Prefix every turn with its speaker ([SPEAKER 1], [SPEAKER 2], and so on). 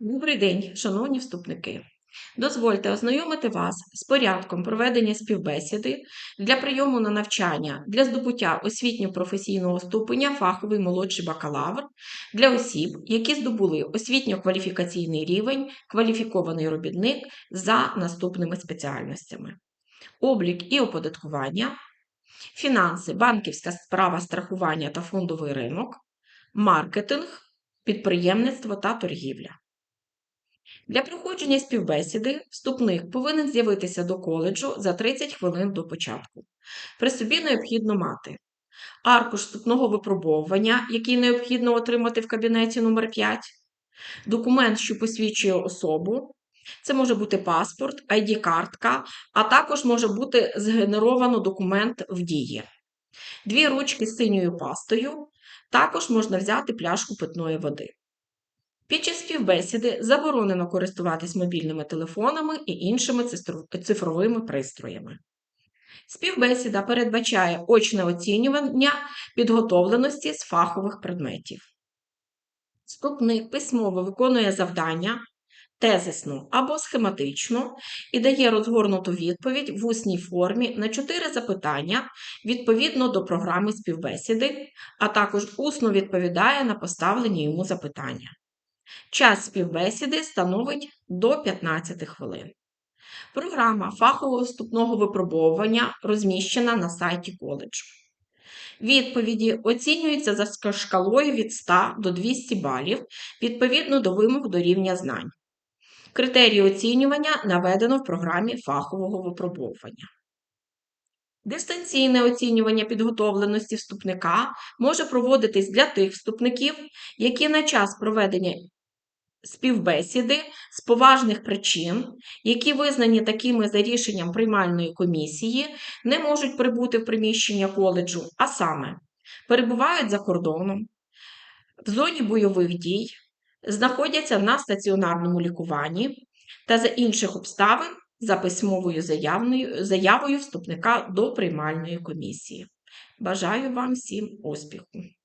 [SPEAKER 1] Добрий день, шановні вступники. Дозвольте ознайомити вас з порядком проведення співбесіди для прийому на навчання для здобуття освітньо-професійного ступеня фаховий молодший бакалавр для осіб, які здобули освітньо-кваліфікаційний рівень кваліфікований робітник за наступними спеціальностями: облік і оподаткування, фінанси, банківська справа страхування та фондовий ринок, маркетинг, підприємництво та торгівля. Для проходження співбесіди вступник повинен з'явитися до коледжу за 30 хвилин до початку. При собі необхідно мати аркуш вступного випробовування, який необхідно отримати в кабінеті номер 5 документ, що посвідчує особу. Це може бути паспорт, ID-картка, а також може бути згенеровано документ в дії. Дві ручки з синьою пастою. Також можна взяти пляшку питної води. Під час співбесіди заборонено користуватись мобільними телефонами і іншими цифровими пристроями. Співбесіда передбачає очне оцінювання підготовленості з фахових предметів. Вступник письмово виконує завдання тезисно або схематично і дає розгорнуту відповідь в усній формі на чотири запитання відповідно до програми співбесіди, а також усно відповідає на поставлені йому запитання. Час співбесіди становить до 15 хвилин. Програма фахового вступного випробовування розміщена на сайті коледжу. Відповіді оцінюються за шкалою від 100 до 200 балів відповідно до вимог до рівня знань. Критерії оцінювання наведено в програмі фахового випробовування. Дистанційне оцінювання підготовленості вступника може проводитись для тих вступників, які на час проведення співбесіди з поважних причин, які визнані такими за рішенням приймальної комісії, не можуть прибути в приміщення коледжу, а саме перебувають за кордоном, в зоні бойових дій, знаходяться на стаціонарному лікуванні та за інших обставин за письмовою заявою вступника до приймальної комісії. Бажаю вам всім успіху!